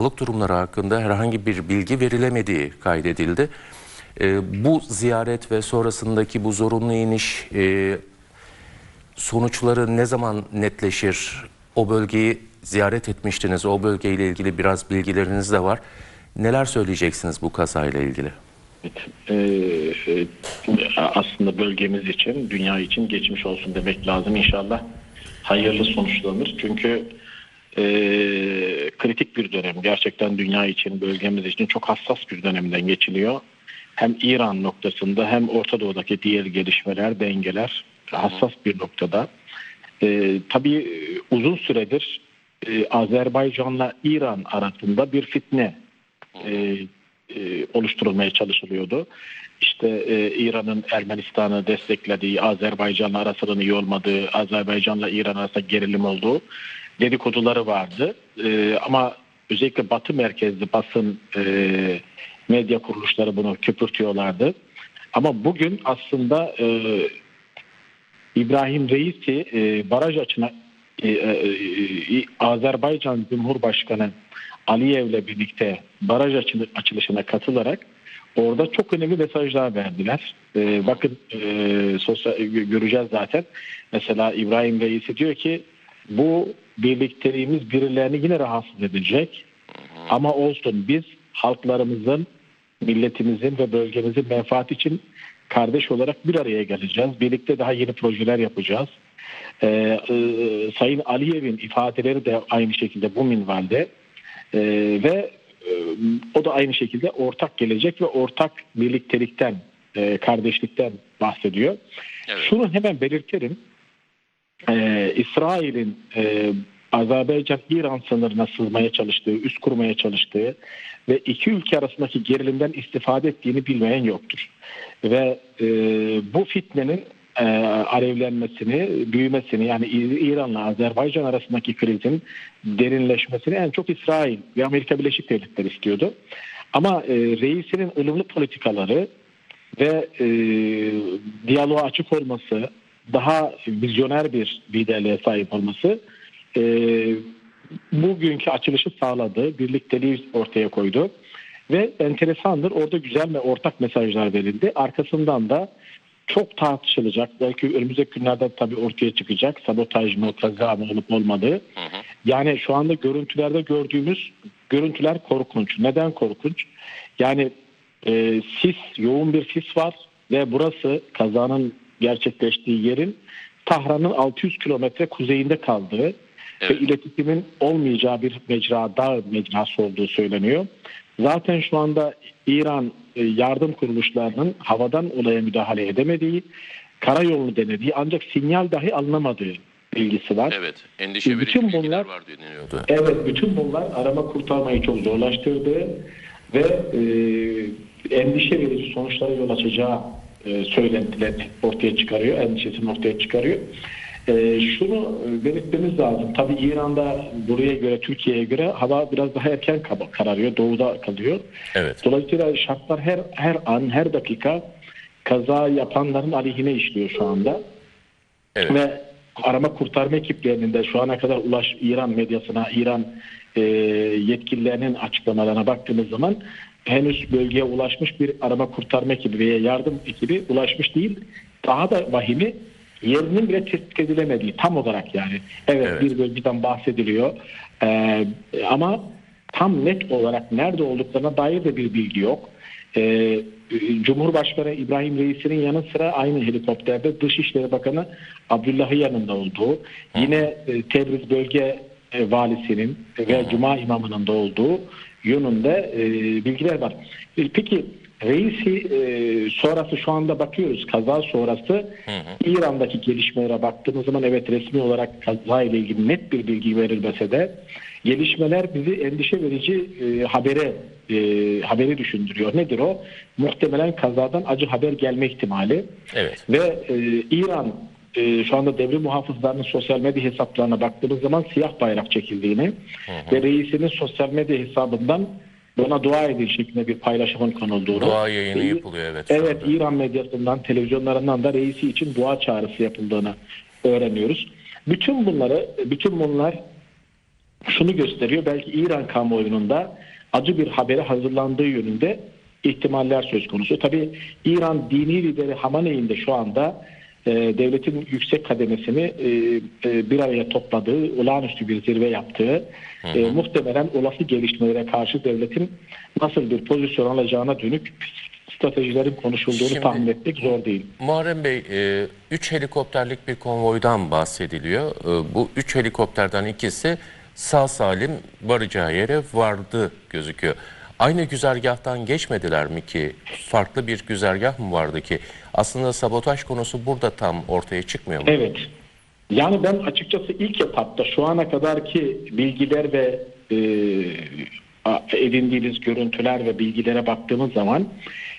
sağlık durumları hakkında herhangi bir bilgi verilemediği kaydedildi. Ee, bu ziyaret ve sonrasındaki bu zorunlu iniş e, sonuçları ne zaman netleşir? O bölgeyi ziyaret etmiştiniz. O bölgeyle ilgili biraz bilgileriniz de var. Neler söyleyeceksiniz bu kazayla ilgili? Evet, e, e, aslında bölgemiz için, dünya için geçmiş olsun demek lazım inşallah. Hayırlı sonuçlanır. Çünkü e, kritik bir dönem. Gerçekten dünya için, bölgemiz için çok hassas bir dönemden geçiliyor. Hem İran noktasında hem Orta Doğu'daki diğer gelişmeler, dengeler hassas bir noktada. E, tabii uzun süredir e, Azerbaycan'la İran arasında bir fitne e, e, oluşturulmaya çalışılıyordu. İşte e, İran'ın Ermenistan'ı desteklediği, Azerbaycan'la arasının iyi olmadığı, Azerbaycan'la İran arasında gerilim olduğu dedikoduları vardı. E, ama özellikle Batı merkezli basın e, medya kuruluşları bunu köpürtüyorlardı. Ama bugün aslında e, İbrahim Reis'i e, baraj açına e, e, e, Azerbaycan Cumhurbaşkanı Aliyev'le birlikte baraj açılı- açılışına katılarak orada çok önemli mesajlar verdiler. E, bakın e, sosyal gö- göreceğiz zaten. Mesela İbrahim Reis'i diyor ki bu birlikteliğimiz birilerini yine rahatsız edecek. Ama olsun biz halklarımızın, milletimizin ve bölgemizin menfaati için kardeş olarak bir araya geleceğiz. Birlikte daha yeni projeler yapacağız. Ee, e, Sayın Aliyev'in ifadeleri de aynı şekilde bu minvalde. Ee, ve e, o da aynı şekilde ortak gelecek ve ortak birliktelikten, e, kardeşlikten bahsediyor. Şunu hemen belirtelim. Ee, İsrail'in e, Azerbaycan-İran sınırına sızmaya çalıştığı, üst kurmaya çalıştığı ve iki ülke arasındaki gerilimden istifade ettiğini bilmeyen yoktur. Ve e, bu fitnenin e, alevlenmesini, büyümesini yani İran'la Azerbaycan arasındaki krizin derinleşmesini en çok İsrail ve Amerika Birleşik Devletleri istiyordu. Ama e, reisinin ılımlı politikaları ve e, diyaloğa açık olması, daha vizyoner bir liderliğe sahip olması e, bugünkü açılışı sağladı, birlikteliği ortaya koydu. Ve enteresandır orada güzel ve ortak mesajlar verildi. Arkasından da çok tartışılacak. Belki önümüzdeki günlerde tabii ortaya çıkacak. Sabotaj mı, kaza mı olup olmadığı. Yani şu anda görüntülerde gördüğümüz görüntüler korkunç. Neden korkunç? Yani e, sis, yoğun bir sis var ve burası kazanın gerçekleştiği yerin Tahran'ın 600 kilometre kuzeyinde kaldığı ve iletişimin olmayacağı bir mecra, dağ mecrası olduğu söyleniyor. Zaten şu anda İran e, yardım kuruluşlarının havadan olaya müdahale edemediği, karayolunu denediği ancak sinyal dahi alınamadığı bilgisi var. Evet, endişe verici Bütün bunlar- var deniliyordu. Evet, bütün bunlar arama kurtarmayı çok zorlaştırdı ve e, endişe verici sonuçlara yol açacağı e, söylentilerini ortaya çıkarıyor, endişesini ortaya çıkarıyor. E, şunu belirtmemiz lazım. Tabii İran'da buraya göre, Türkiye'ye göre hava biraz daha erken kararıyor, doğuda kalıyor. Evet. Dolayısıyla şartlar her her an, her dakika kaza yapanların aleyhine işliyor şu anda. Evet. Ve arama kurtarma ekiplerinin de şu ana kadar ulaş İran medyasına, İran e, yetkililerinin açıklamalarına baktığımız zaman henüz bölgeye ulaşmış bir arama kurtarma ekibi veya yardım ekibi ulaşmış değil. Daha da vahimi yerinin bile tespit edilemediği tam olarak yani. Evet, Evet. bir bölgeden bahsediliyor. E, ama tam net olarak nerede olduklarına dair de bir bilgi yok. Ee, Cumhurbaşkanı İbrahim Reis'inin yanı sıra aynı helikopterde Dışişleri Bakanı Abdullah'ı yanında olduğu, yine e, Tebriz Bölge e, Valisi'nin ve Cuma imamının da olduğu yönünde e, bilgiler var. E, Peki Reis'i e, sonrası şu anda bakıyoruz kaza sonrası İran'daki gelişmelere baktığımız zaman evet resmi olarak kaza ile ilgili net bir bilgi verilmese de gelişmeler bizi endişe verici e, habere e, haberi düşündürüyor. Nedir o? Muhtemelen kazadan acı haber gelme ihtimali. Evet. Ve e, İran e, şu anda devrim muhafızlarının sosyal medya hesaplarına baktığımız zaman siyah bayrak çekildiğini ve reisinin sosyal medya hesabından buna dua edin şeklinde bir paylaşımın konulduğunu. Dua yayını Ve- yapılıyor evet. Evet anda. İran medyasından, televizyonlarından da reisi için dua çağrısı yapıldığını öğreniyoruz. Bütün bunları, bütün bunlar şunu gösteriyor. Belki İran kamuoyunun da acı bir habere hazırlandığı yönünde ihtimaller söz konusu. Tabii İran dini lideri Hamaney'in de şu anda e, devletin yüksek kademesini e, e, bir araya topladığı, olağanüstü bir zirve yaptığı, e, muhtemelen olası gelişmelere karşı devletin nasıl bir pozisyon alacağına dönük stratejilerin konuşulduğunu Şimdi- tahmin etmek zor değil. Muharrem Bey, 3 helikopterlik bir konvoydan bahsediliyor. E, bu 3 helikopterden ikisi sağ salim varacağı yere vardı gözüküyor. Aynı güzergahtan geçmediler mi ki? Farklı bir güzergah mı vardı ki? Aslında sabotaj konusu burada tam ortaya çıkmıyor mu? Evet. Yani ben açıkçası ilk etapta şu ana kadarki bilgiler ve e, edindiğimiz görüntüler ve bilgilere baktığımız zaman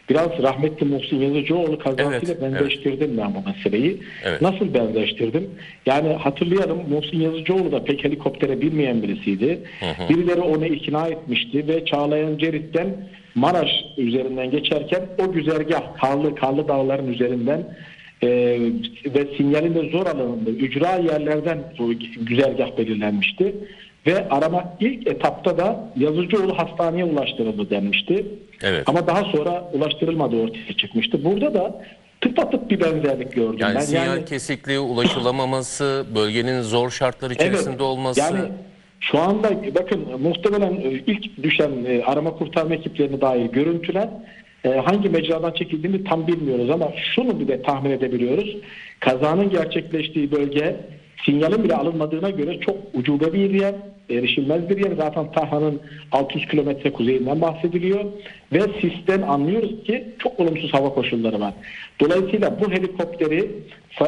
biraz rahmetli Muhsin Yazıcıoğlu kazasıyla Evet, benzeştirdim ben bu meseleyi. Evet. Nasıl benzeştirdim? Yani hatırlayalım Muhsin Yazıcıoğlu da pek helikoptere binmeyen birisiydi. Birileri onu ikna etmişti ve Çağlayan Cerit'ten Maraş üzerinden geçerken o güzergah Karlı, Karlı Dağların üzerinden e, ve sinyalin de zor alanında ücra yerlerden bu güzergah belirlenmişti. Ve arama ilk etapta da Yazıcıoğlu hastaneye ulaştırıldı denmişti. Evet. Ama daha sonra ulaştırılmadığı ortaya çıkmıştı. Burada da tıpatıp bir benzerlik gördüm. Yani ben. sinyal kesikliği, ulaşılamaması, bölgenin zor şartlar içerisinde olması. Yani şu anda bakın muhtemelen e, ilk düşen e, arama kurtarma ekiplerine dair görüntüler e, hangi mecradan çekildiğini tam bilmiyoruz ama şunu bir de tahmin edebiliyoruz. Kazanın gerçekleştiği bölge sinyalin bile alınmadığına göre çok ucube bir yer, erişilmez bir yer. Zaten Tahran'ın 600 kilometre kuzeyinden bahsediliyor ve sisten anlıyoruz ki çok olumsuz hava koşulları var. Dolayısıyla bu helikopteri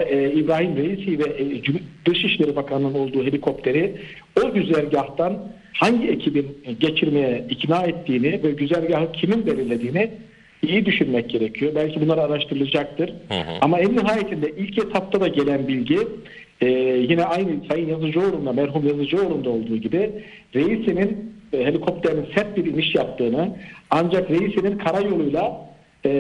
e, İbrahim Reisi ve e, Dışişleri Bakanı'nın olduğu helikopteri o güzergahtan hangi ekibin geçirmeye ikna ettiğini ve güzergahı kimin belirlediğini iyi düşünmek gerekiyor. Belki bunlar araştırılacaktır. Ama en nihayetinde ilk etapta da gelen bilgi e, yine aynı Sayın Yazıcıoğlu'nda, merhum Yazıcıoğlu'nda olduğu gibi reisinin e, helikopterin sert bir iniş yaptığını ancak reisinin karayoluyla e,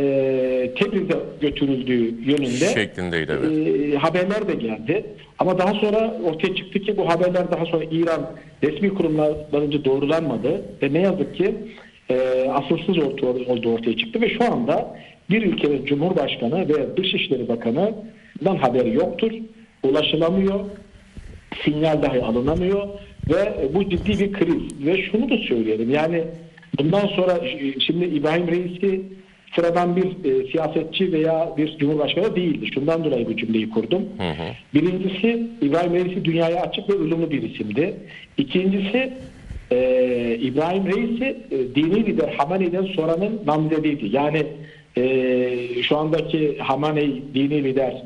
Tebriz'e götürüldüğü yönünde Şeklindeydi, evet. e, haberler de geldi. Ama daha sonra ortaya çıktı ki bu haberler daha sonra İran resmi kurumlarınca doğrulanmadı ve ne yazık ki e, asılsız olduğu ortaya çıktı ve şu anda bir ülkenin Cumhurbaşkanı ve Dışişleri Bakanı'dan haberi yoktur. Ulaşılamıyor. Sinyal dahi alınamıyor ve bu ciddi bir kriz. Ve şunu da söyleyelim yani bundan sonra e, şimdi İbrahim Reis'i sıradan bir e, siyasetçi veya bir cumhurbaşkanı değildi. Şundan dolayı bu cümleyi kurdum. Birincisi İbrahim Reis'i dünyaya açık ve ılımlı bir isimdi. İkincisi e, İbrahim Reis'i e, dini lider Hamaney'den sonranın namzediydi. Yani e, şu andaki Hamaney dini lider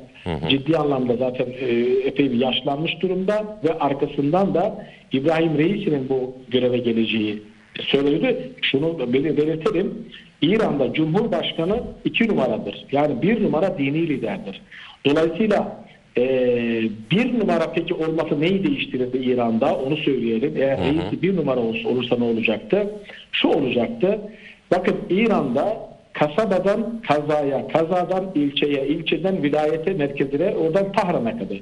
ciddi anlamda zaten e, epey bir yaşlanmış durumda ve arkasından da İbrahim Reis'in bu göreve geleceği söyledi. Şunu bel- belirtelim. İran'da Cumhurbaşkanı iki numaradır. Yani bir numara dini liderdir. Dolayısıyla e, bir numara peki olması neyi değiştirirdi İran'da onu söyleyelim. Eğer reisi bir numara olsa, olursa ne olacaktı? Şu olacaktı. Bakın İran'da kasabadan kazaya, kazadan ilçeye, ilçeden vilayete, merkezine, oradan Tahran'a kadar.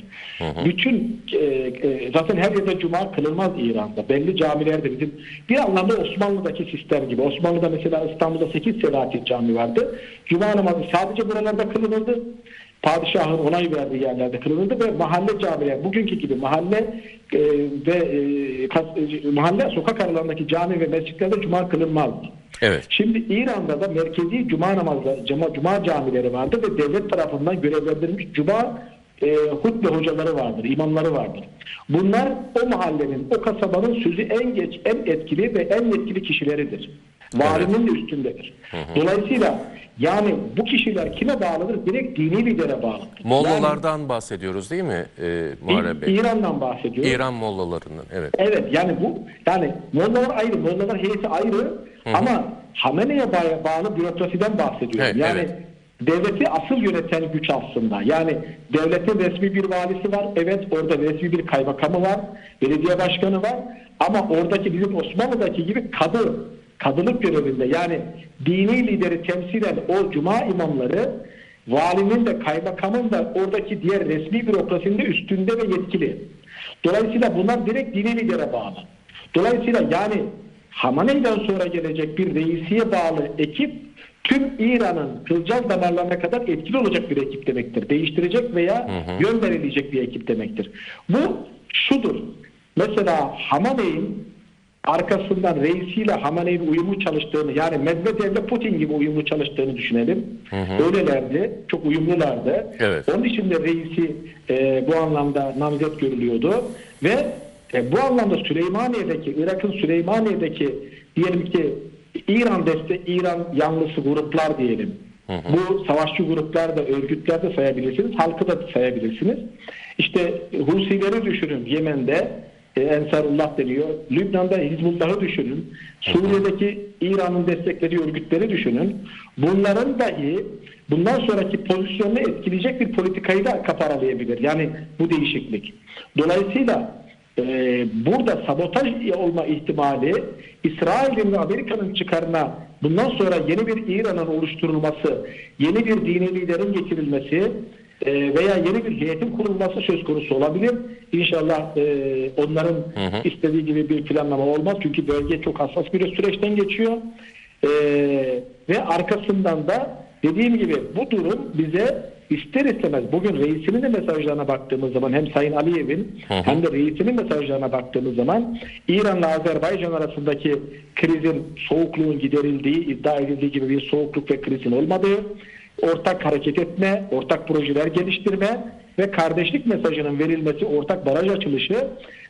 Bütün e, e, zaten her yerde cuma kılınmaz İran'da. Belli camilerde bizim bir anlamda Osmanlı'daki sistem gibi. Osmanlı'da mesela İstanbul'da 8 Selahattin Cami vardı. Cuma namazı sadece buralarda kılınırdı. Padişahın onay verdiği yerlerde kılınırdı ve mahalle camiler bugünkü gibi mahalle e, ve e, kas- e, mahalle sokak aralarındaki cami ve mescitlerde cuma kılınmazdı. Evet. Şimdi İran'da da merkezi cuma namazları, cuma, cuma camileri vardır ve devlet tarafından görevlendirilmiş cuma e, hutbe hocaları vardır, imamları vardır. Bunlar o mahallenin, o kasabanın sözü en geç, en etkili ve en yetkili kişileridir. Valinin de üstündedir. Dolayısıyla yani bu kişiler kime bağlıdır? Direkt dini lidere bağlıdır. Mollalardan bahsediyoruz değil mi e, Muharrem Yani Bey? İran'dan bahsediyoruz. İran mollalarından, evet. Evet yani bu yani Mollalar ayrı, Mollalar heyeti ayrı ama Hamene'ye bağ- bağlı bürokrasiden bahsediyorum. Evet, yani evet. devleti asıl yöneten güç aslında. Yani devletin resmi bir valisi var. Evet orada resmi bir kaymakamı var. Belediye başkanı var. Ama oradaki bizim Osmanlı'daki gibi kadı, kadılık görevinde yani dini lideri temsilen o cuma imamları valinin de kaymakamın da oradaki diğer resmi bürokrasinin de üstünde ve yetkili. Dolayısıyla bunlar direkt dini lidere bağlı. Dolayısıyla yani Hamaney'den sonra gelecek bir reisiye bağlı ekip tüm İran'ın kılcal damarlarına kadar etkili olacak bir ekip demektir. Değiştirecek veya yön verilecek bir ekip demektir. Bu şudur. Mesela Hamaney'in arkasından reisiyle Hamaney'in uyumlu çalıştığını yani Medvedev'le Putin gibi uyumlu çalıştığını düşünelim. Öylelerdi. Çok uyumlulardı. Evet. Onun için de reisi e, bu anlamda namzet görülüyordu ve e, bu anlamda Süleymaniye'deki, Irak'ın Süleymaniye'deki diyelim ki İran deste, İran yanlısı gruplar diyelim. Bu savaşçı gruplar da, örgütler de sayabilirsiniz, halkı da sayabilirsiniz. İşte Husileri düşünün Yemen'de, e, Ensarullah deniyor. Lübnan'da Hizbullah'ı düşünün. Suriye'deki İran'ın desteklediği örgütleri düşünün. Bunların dahi bundan sonraki pozisyonunu etkileyecek bir politikayı da kaparalayabilir. Yani bu değişiklik. Dolayısıyla e, burada sabotaj olma ihtimali İsrail'in ve Amerika'nın çıkarına bundan sonra yeni bir İran'ın oluşturulması, yeni bir dini liderin getirilmesi veya yeni bir heyetin kurulması söz konusu olabilir. İnşallah e, onların istediği gibi bir planlama olmaz. Çünkü bölge çok hassas bir süreçten geçiyor. E, ve arkasından da dediğim gibi bu durum bize ister istemez bugün reisinin de mesajlarına baktığımız zaman hem Sayın Aliyev'in hem de reisinin mesajlarına baktığımız zaman İran'la Azerbaycan arasındaki krizin soğukluğun giderildiği iddia edildiği gibi bir soğukluk ve krizin olmadığı ortak hareket etme, ortak projeler geliştirme ve kardeşlik mesajının verilmesi, ortak baraj açılışı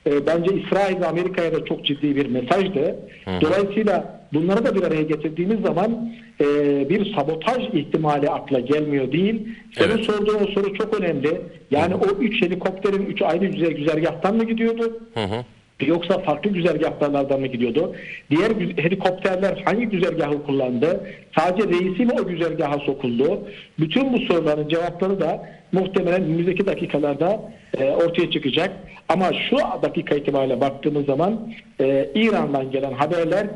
e, bence İsrail ve Amerika'ya da çok ciddi bir mesajdı. Dolayısıyla bunları da bir araya getirdiğimiz zaman e, bir sabotaj ihtimali akla gelmiyor değil. Senin Evet. sorduğun o soru çok önemli. Yani o üç helikopterin üç ayrı güzergahtan mı gidiyordu? Hı hı. Yoksa farklı güzergahlardan mı gidiyordu? Diğer helikopterler hangi güzergahı kullandı? Sadece reisi mi o güzergaha sokuldu? Bütün bu soruların cevapları da muhtemelen önümüzdeki dakikalarda e, ortaya çıkacak. Ama şu dakika itibariyle baktığımız zaman e, İran'dan gelen haberler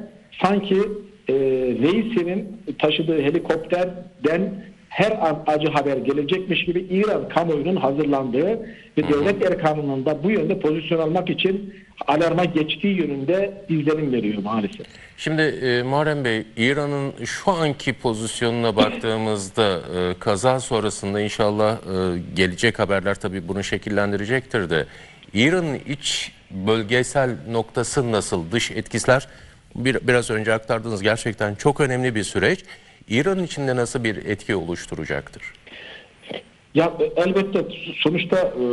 sanki e, reisinin taşıdığı helikopterden her an acı haber gelecekmiş gibi İran kamuoyunun hazırlandığı ve devlet erkanının da bu yönde pozisyon almak için alarma geçtiği yönünde izlenim veriyor maalesef. Şimdi e, Muharrem Bey, İran'ın şu anki pozisyonuna baktığımızda e, kaza sonrasında inşallah e, gelecek haberler tabii bunu şekillendirecektir de İran'ın iç bölgesel noktası nasıl, dış etkisler bir, biraz önce aktardığınız gerçekten çok önemli bir süreç. İran'ın içinde nasıl bir etki oluşturacaktır? Ya elbette sonuçta e,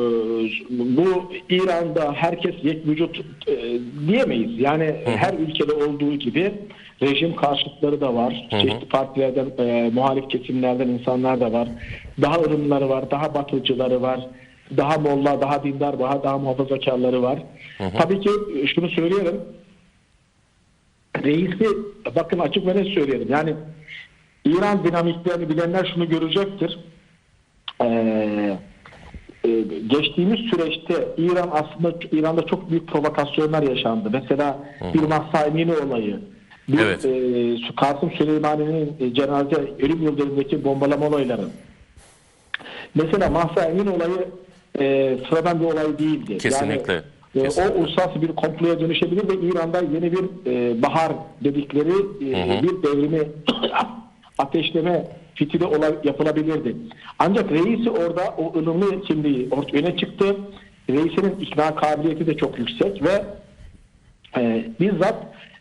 bu İran'da herkes yek vücut e, diyemeyiz. Yani her ülkede olduğu gibi rejim karşıtları da var. Çeşitli partilerden, e, muhalif kesimlerden insanlar da var. Daha ırımları var, daha batıcıları var. Daha molla, daha dindar, daha, daha muhafazakarları var. Tabii ki şunu söyleyelim. Reisi bakın açık ve net söyleyelim. Yani İran dinamiklerini bilenler şunu görecektir. Ee, e, geçtiğimiz süreçte İran aslında İran'da çok büyük provokasyonlar yaşandı. Mesela bir Mahsa Emini olayı, bir Evet. e, Kasım Süleymani'nin e, cenaze ölüm yıldönümündeki bombalama olayları. Mesela Mahsa Emin olayı e, sıradan bir olay değildi. Kesinlikle, Yani, e, kesinlikle. o uluslararası bir komploya dönüşebilir ve İran'da yeni bir e, bahar dedikleri e, bir devrimi ateşleme fitili olay yapılabilirdi. Ancak reisi orada o ılımlı kimliği öne çıktı. Reisinin ikna kabiliyeti de çok yüksek ve e, bizzat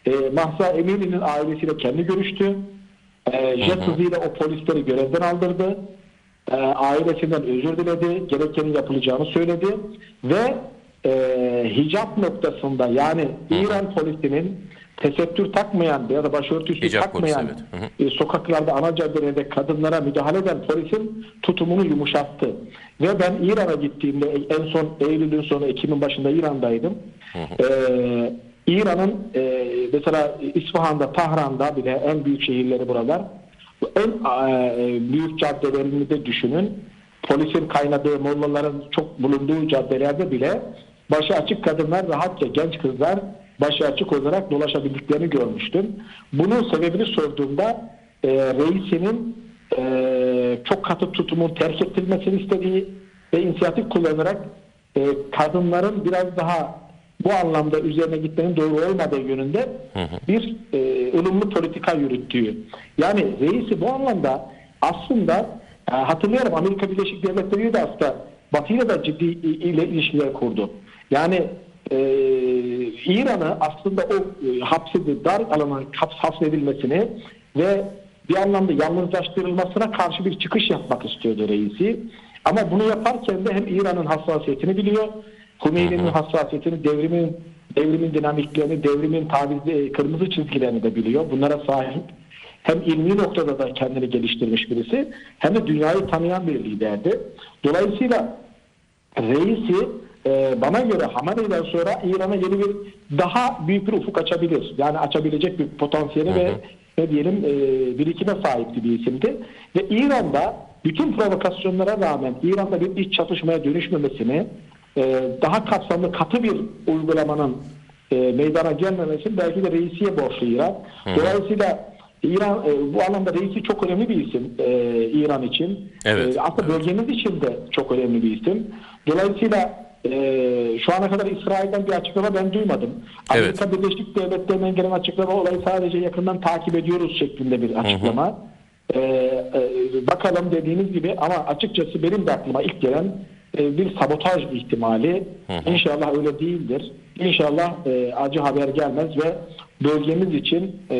e, Mahsa Emini'nin ailesiyle kendi görüştü. E, jet hızıyla o polisleri görevden aldırdı. E, ailesinden özür diledi. Gerekenin yapılacağını söyledi. Ve e, hicap noktasında yani İran polisinin tesettür takmayan ya da başörtüsü Hicap polisi, takmayan evet. Hı hı. e, sokaklarda ana caddelerde kadınlara müdahale eden polisin tutumunu yumuşattı. Ve ben İran'a gittiğimde en son Eylül'ün sonu Ekim'in başında İran'daydım. Ee, İran'ın e, mesela İsfahan'da, Tahran'da bile en büyük şehirleri buralar. Bu En e, büyük caddelerini de düşünün. Polisin kaynadığı, mollaların çok bulunduğu caddelerde bile başı açık kadınlar rahatça genç kızlar başı açık olarak dolaşabildiklerini görmüştüm. Bunun sebebini sorduğumda e, reisinin e, çok katı tutumun terk ettirilmesini istediği ve inisiyatif kullanarak e, kadınların biraz daha bu anlamda üzerine gitmenin doğru olmadığı yönünde bir e, ılımlı politika yürüttüğü. Yani reisi bu anlamda aslında e, hatırlıyorum Amerika Birleşik Devletleri de aslında Batı ile de ciddi ile ilişkiler kurdu. Yani e, İran'ı aslında o e, hapsedildi, dar alana haps, hapsedilmesini ve bir anlamda yalnızlaştırılmasına karşı bir çıkış yapmak istiyordu reisi. Ama bunu yaparken de hem İran'ın hassasiyetini biliyor, Hümeyni'nin hassasiyetini, devrimin devrimin dinamiklerini, devrimin taviz, kırmızı çizgilerini de biliyor. Bunlara sahip. Hem ilmi noktada da kendini geliştirmiş birisi hem de dünyayı tanıyan bir liderdi. Dolayısıyla reisi e, bana göre Hamaney'den sonra İran'a yeni bir daha büyük bir ufuk açabilir. Yani açabilecek bir potansiyeli ve ne diyelim e, birikime sahipti bir isimdi. Ve İran'da bütün provokasyonlara rağmen İran'da bir iç çatışmaya dönüşmemesini e, daha kapsamlı katı bir uygulamanın e, meydana gelmemesi belki de reisiye borçlu İran. Dolayısıyla İran e, bu anlamda reisi çok önemli bir isim e, İran için. Evet, E, aslında bölgemiz için de çok önemli bir isim. Dolayısıyla e, şu ana kadar İsrail'den bir açıklama ben duymadım. Evet. Amerika Birleşik Devletleri'nden gelen açıklama olayı sadece yakından takip ediyoruz şeklinde bir açıklama. E, e, bakalım dediğiniz gibi ama açıkçası benim de aklıma ilk gelen e, bir sabotaj ihtimali. İnşallah öyle değildir. İnşallah e, acı haber gelmez ve bölgemiz için e,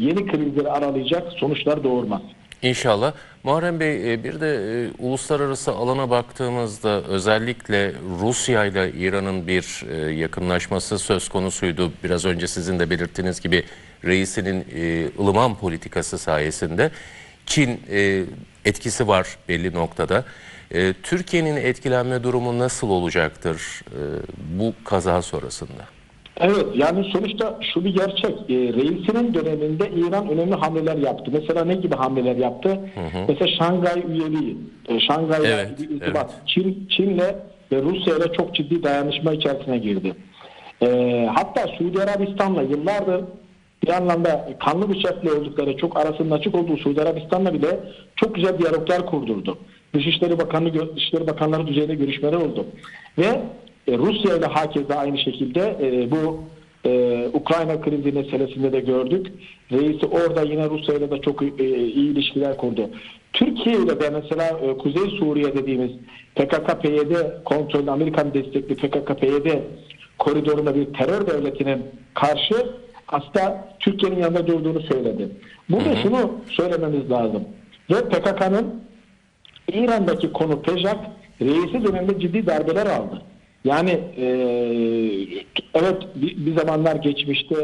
yeni krizleri aralayacak sonuçlar doğurmaz. İnşallah. Muharrem Bey e, bir de e, uluslararası alana baktığımızda özellikle Rusya ile İran'ın bir e, yakınlaşması söz konusuydu. Biraz önce sizin de belirttiğiniz gibi reisinin e, ılıman politikası sayesinde Çin etkisi var belli noktada. Türkiye'nin etkilenme durumu nasıl olacaktır bu kaza sonrasında? Evet yani sonuçta şu bir gerçek. E, reisinin döneminde İran önemli hamleler yaptı. Mesela ne gibi hamleler yaptı? Mesela Şangay üyeliği, e, Şangay'la Evet, irtibat. Çin, Çin'le ve Rusya'yla çok ciddi dayanışma içerisine girdi. E, hatta Suudi Arabistan'la yıllardır bir anlamda kanlı bıçaklı oldukları çok arasının açık olduğu Suudi Arabistan'la bile çok güzel diyaloglar kurdurdu. Dışişleri Bakanı Dışişleri Bakanları düzeyinde görüşmeler oldu. Ve e, Rusya ile hakeza aynı şekilde e, bu e, Ukrayna krizi meselesinde de gördük. Reisi orada yine Rusya ile de çok e, iyi ilişkiler kurdu. Türkiye ile de mesela e, Kuzey Suriye dediğimiz PKK-PYD kontrolü Amerikan destekli PKK-PYD koridorunda bir terör devletinin karşı aslında Türkiye'nin yanında durduğunu söyledi. Burada şunu söylememiz lazım. Ve PKK'nın İran'daki konu Pejak reisi döneminde ciddi darbeler aldı. Yani e, evet bir, bir zamanlar geçmişte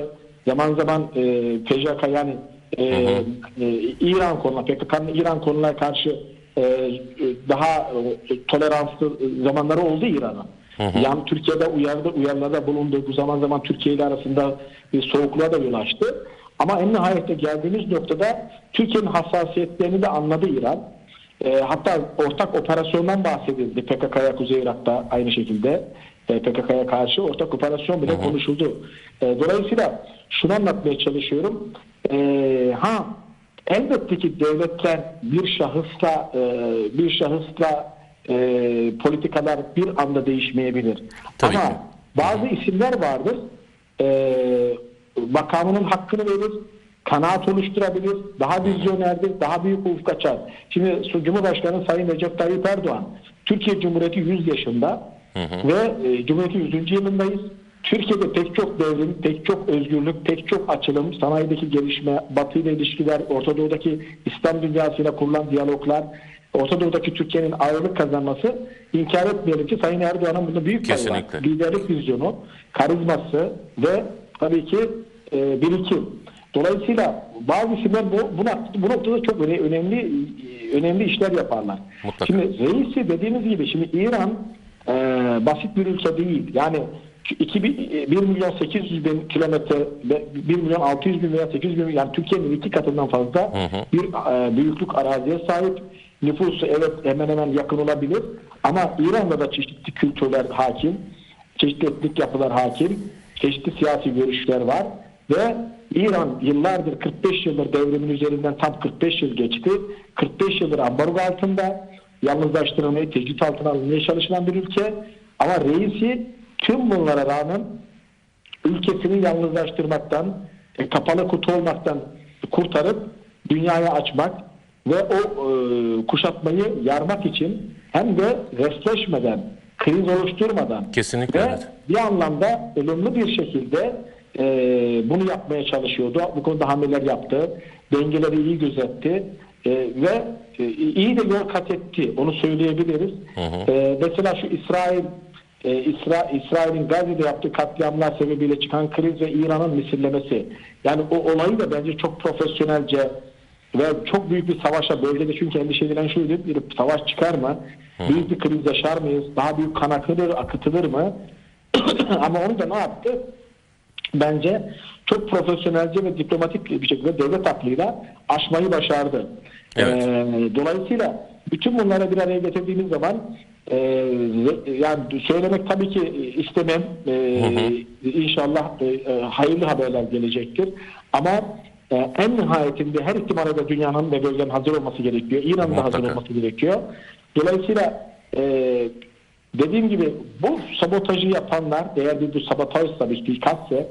zaman zaman e, PJK yani e, e, İran konular PKK'nın İran konulara karşı e, e, daha e, toleranslı zamanları oldu İran'ın. Yani Türkiye'de uyardı, uyarılarda bulundu. Bu zaman zaman Türkiye ile arasında bir soğukluğa da yol açtı. Ama en nihayette geldiğimiz noktada Türkiye'nin hassasiyetlerini de anladı İran. E, hatta ortak operasyondan bahsedildi PKK'ya Kuzey Irak'ta aynı şekilde e, PKK'ya karşı ortak operasyon bile konuşuldu. E, dolayısıyla şunu anlatmaya çalışıyorum. E, ha elbette ki devletler bir şahısla e, bir şahısla e, politikalar bir anda değişmeyebilir. Tabii Ama ki. bazı isimler vardır. E, makamının hakkını verir, kanaat oluşturabilir, daha vizyonerdir, daha büyük ufuk açar. Şimdi Cumhurbaşkanı Sayın Recep Tayyip Erdoğan, Türkiye Cumhuriyeti 100 yaşında ve e, Cumhuriyeti 100. yılındayız. Türkiye'de pek çok devrim, pek çok özgürlük, pek çok açılım, sanayideki gelişme, Batı ile ilişkiler, Orta Doğu'daki İslam dünyasıyla kurulan diyaloglar, Orta Doğu'daki Türkiye'nin ağırlık kazanması inkar etmeyelim ki Sayın Erdoğan'ın bunda büyük payı var. Liderlik vizyonu, karizması ve tabii ki e, birikim. Dolayısıyla bazı isimler bu, bu, bu noktada çok öne- önemli önemli işler yaparlar. Mutlaka. Şimdi reisi dediğimiz gibi şimdi İran e, basit bir ülke değil. Yani 2, 1 milyon 800 bin kilometre, ve 1 milyon 600 bin veya 800 bin yani Türkiye'nin iki katından fazla bir e, büyüklük araziye sahip. Nüfusu evet hemen hemen yakın olabilir ama İran'da da çeşitli kültürler hakim, çeşitli etnik yapılar hakim, çeşitli siyasi görüşler var ve İran yıllardır 45 yıldır devrimin üzerinden tam 45 yıl geçti. 45 yıldır ambargo altında yalnızlaştırılmaya, tecrit altına alınmaya çalışılan bir ülke. Ama reisi tüm bunlara rağmen ülkesini yalnızlaştırmaktan, e, kapalı kutu olmaktan kurtarıp dünyaya açmak ve o e, kuşatmayı yarmak için hem de restleşmeden, kriz oluşturmadan Kesinlikle ve evet. bir anlamda olumlu bir şekilde e, bunu yapmaya çalışıyordu. Bu konuda hamleler yaptı. Dengeleri iyi gözetti. E, ve e, iyi de yol kat etti. Onu söyleyebiliriz. E, mesela şu İsrail e, İsra, İsrail'in Gazze'de yaptığı katliamlar sebebiyle çıkan kriz ve İran'ın misillemesi. Yani o olayı da bence çok profesyonelce ve çok büyük bir savaşa bölgede çünkü endişe edilen şuydu bir savaş çıkar mı? Büyük bir kriz yaşar mıyız? Daha büyük kan akılır, akıtılır mı? Ama onu da ne yaptı? Bence çok profesyonelce ve diplomatik bir şekilde devlet aklıyla aşmayı başardı. Evet. Ee, dolayısıyla bütün bunlara bir araya getirdiğimiz zaman e, yani söylemek tabii ki istemem. Ee, İnşallah e, e, hayırlı haberler gelecektir. Ama e, en nihayetinde her ihtimale de dünyanın ve bölgenin hazır olması gerekiyor. İran'ın da hazır olması gerekiyor. Dolayısıyla e, dediğim gibi bu sabotajı yapanlar eğer bir bu sabotajsa bir suikastse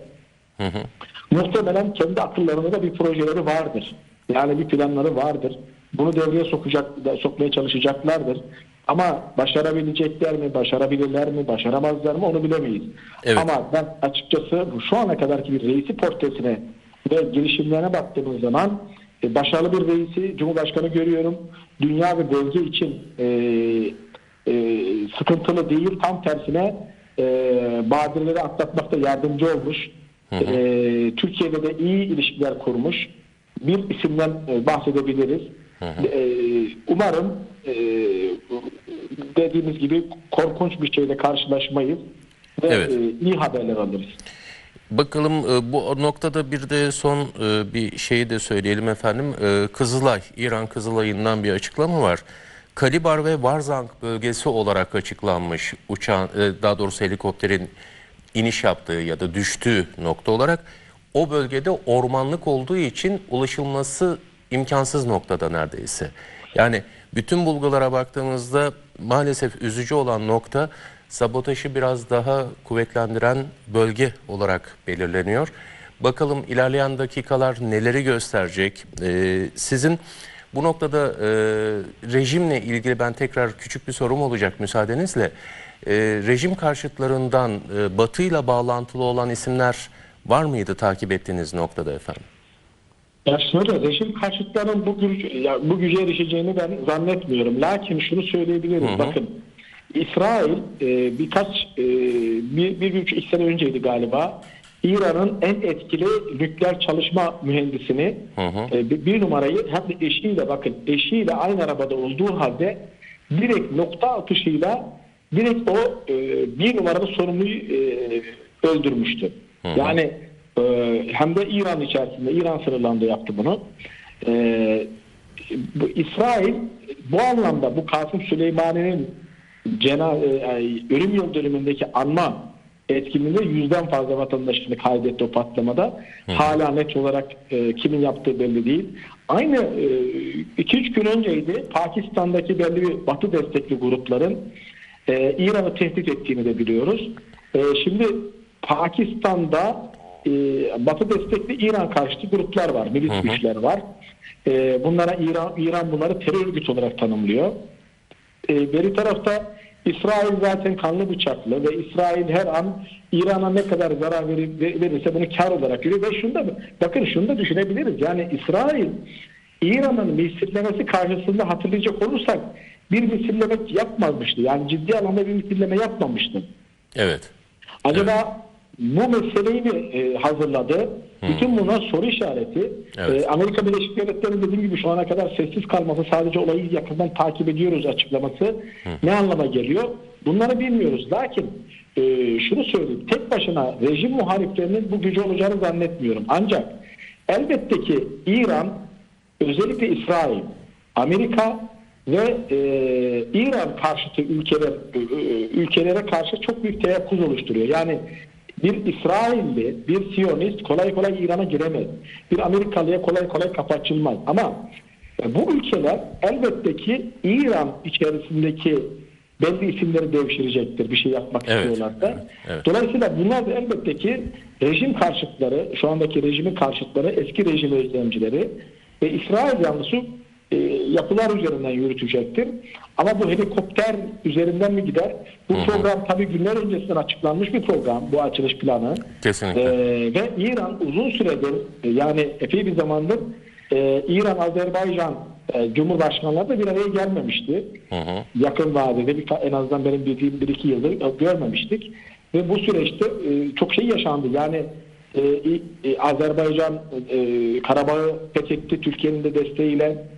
muhtemelen kendi akıllarında da bir projeleri vardır. Yani bir planları vardır. Bunu devreye sokacak, sokmaya çalışacaklardır. Ama başarabilecekler mi, başarabilirler mi, başaramazlar mı onu bilemeyiz. Evet. Ama ben açıkçası şu ana kadarki bir reisi portresine ve girişimlerine baktığımız zaman e, başarılı bir reisi Cumhurbaşkanı görüyorum. Dünya ve bölge için e, e, sıkıntılı değil, tam tersine e, badireleri atlatmakta yardımcı olmuş. E, Türkiye'de de iyi ilişkiler kurmuş. Bir isimden e, bahsedebiliriz. E, umarım e, dediğimiz gibi korkunç bir şeyle karşılaşmayız ve Evet. e, iyi haberler alırız. Bakalım bu noktada bir de son bir şeyi de söyleyelim efendim. Kızılay, İran Kızılay'ından bir açıklama var. Kalibar ve Varzang bölgesi olarak açıklanmış uçağın, e, daha doğrusu helikopterin iniş yaptığı ya da düştüğü nokta olarak o bölgede ormanlık olduğu için ulaşılması imkansız noktada neredeyse. Yani bütün bulgulara baktığımızda maalesef üzücü olan nokta sabotajı biraz daha kuvvetlendiren bölge olarak belirleniyor. Bakalım ilerleyen dakikalar neleri gösterecek? Ee, sizin bu noktada e, rejimle ilgili ben tekrar küçük bir sorum olacak müsaadenizle. E, rejim karşıtlarından e, batıyla bağlantılı olan isimler var mıydı takip ettiğiniz noktada efendim? Ya şöyle rejim karşıtlarının bu, güç, ya bu güce erişeceğini ben zannetmiyorum. Lakin şunu söyleyebilirim. Bakın İsrail e, birkaç e, bir, bir buçuk iki sene önceydi galiba İran'ın en etkili nükleer çalışma mühendisini e, bir, numarayı hem de eşiyle bakın eşiyle aynı arabada olduğu halde direkt nokta atışıyla direkt o e, bir numaralı sorumluyu e, öldürmüştü. Yani e, hem de İran içerisinde İran sınırlarında yaptı bunu. E, bu İsrail bu anlamda bu Kasım Süleymani'nin cena, e, ölüm yıl dönümündeki anma etkinliğinde yüzden fazla vatandaşını kaybetti o patlamada. Hala net olarak e, kimin yaptığı belli değil. Aynı 2-3 gün önceydi Pakistan'daki belli bir batı destekli grupların e, İran'ı tehdit ettiğini de biliyoruz. E, şimdi Pakistan'da e, Batı destekli İran karşıtı gruplar var, milis güçler var. E, bunlara İran İran bunları terör örgütü olarak tanımlıyor. E, beri tarafta İsrail zaten kanlı bıçaklı ve İsrail her an İran'a ne kadar zarar verir, verirse bunu kar olarak görüyor ve şunu da bakın şunu da düşünebiliriz. Yani İsrail İran'ın misillemesi karşısında hatırlayacak olursak bir misilleme yapmamıştı. Yani ciddi anlamda bir misilleme yapmamıştı. Evet. Acaba bu meseleyi mi e, hazırladı? Bütün bunlar soru işareti. Evet. E, Amerika Birleşik Devletleri dediğim gibi şu ana kadar sessiz kalması sadece olayı yakından takip ediyoruz açıklaması ne anlama geliyor? Bunları bilmiyoruz. Lakin e, şunu söyleyeyim. Tek başına rejim muhaliflerinin bu gücü olacağını zannetmiyorum. Ancak elbette ki İran özellikle İsrail, Amerika ve e, İran karşıtı ülkeler e, e, ülkelere karşı çok büyük teyakkuz oluşturuyor. Yani bir İsrailli, bir Siyonist kolay kolay İran'a giremez. Bir Amerikalıya kolay kolay kapı açılmaz. Ama e, bu ülkeler elbette ki İran içerisindeki belli isimleri devşirecektir bir şey yapmak Evet. istiyorlarsa. Evet. Dolayısıyla bunlar da elbette ki rejim karşıtları, şu andaki rejimin karşıtları, eski rejim özlemcileri ve İsrail yanlısı e, yapılar üzerinden yürütecektir. Ama bu helikopter üzerinden mi gider? Bu program tabii günler öncesinden açıklanmış bir program, bu açılış planı. Kesinlikle. Ee, ve İran uzun süredir e, yani epey bir zamandır e, İran, Azerbaycan e, Cumhurbaşkanları da bir araya gelmemişti. Yakın vadede bir, en azından benim bildiğim bir iki yıldır e, görmemiştik. Ve bu süreçte e, çok şey yaşandı. Yani e, e, Azerbaycan e, Karabağ'ı fethetti Türkiye'nin de desteğiyle.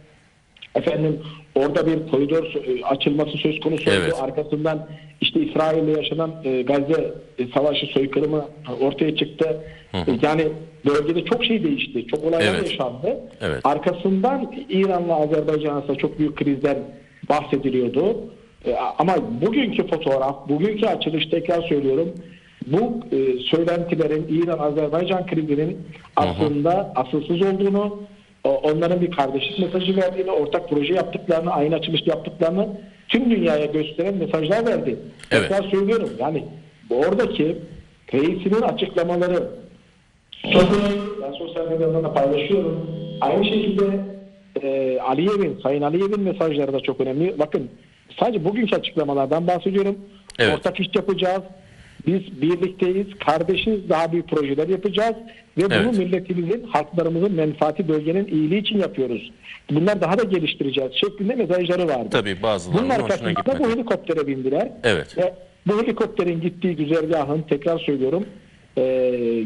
Efendim orada bir koridor e, açılması söz konusu oldu. Evet. Arkasından işte İsrail'le yaşanan e, Gazze e, savaşı soykırımı ortaya çıktı. E, yani bölgede çok şey değişti. Çok olaylar Evet. yaşandı. Evet. Arkasından İran'la Azerbaycan arasında çok büyük krizden bahsediliyordu. E, ama bugünkü fotoğraf, bugünkü açılış tekrar söylüyorum. Bu e, söylentilerin İran-Azerbaycan krizinin aslında asılsız olduğunu, onların bir kardeşlik mesajı verdiğini, ortak proje yaptıklarını, aynı açılış yaptıklarını tüm dünyaya gösteren mesajlar verdi. Evet. Tekrar söylüyorum yani oradaki reisinin açıklamaları çok. Ben sosyal medyadan da paylaşıyorum. Aynı şekilde e, Aliyev'in, Sayın Aliyev'in mesajları da çok önemli. Bakın sadece bugünkü açıklamalardan bahsediyorum. Evet. Ortak iş yapacağız. Biz birlikteyiz, kardeşiz, daha büyük projeler yapacağız ve bunu Evet. milletimizin, halklarımızın menfaati, bölgenin iyiliği için yapıyoruz. Bunlar daha da geliştireceğiz şeklinde mesajları vardı. Tabii hoşuna arkasında gitmedi. bu helikoptere bindiler. Evet. Ve bu helikopterin gittiği güzergahın tekrar söylüyorum e,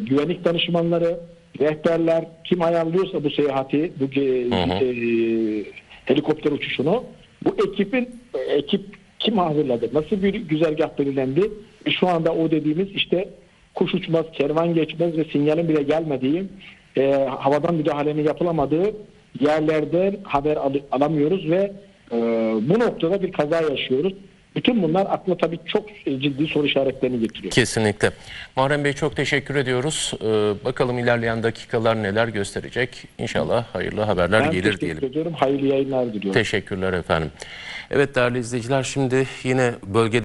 güvenlik danışmanları, rehberler kim ayarlıyorsa bu seyahati, bu ge- Hı hı. e, helikopter uçuşunu bu ekibin ekip kim hazırladı? Nasıl bir güzergah belirlendi? E, Şu anda o dediğimiz işte kuş uçmaz, kervan geçmez ve sinyalin bile gelmediği, e, havadan müdahalenin yapılamadığı yerlerden haber al- alamıyoruz ve e, bu noktada bir kaza yaşıyoruz. Bütün bunlar akla tabii çok ciddi soru işaretlerini getiriyor. Kesinlikle. Muharrem Bey çok teşekkür ediyoruz. Ee, bakalım ilerleyen dakikalar neler gösterecek. İnşallah hayırlı haberler Ben gelir teşekkür diyelim. ediyorum. Hayırlı yayınlar diliyorum. Teşekkürler efendim. Evet değerli izleyiciler şimdi yine bölgede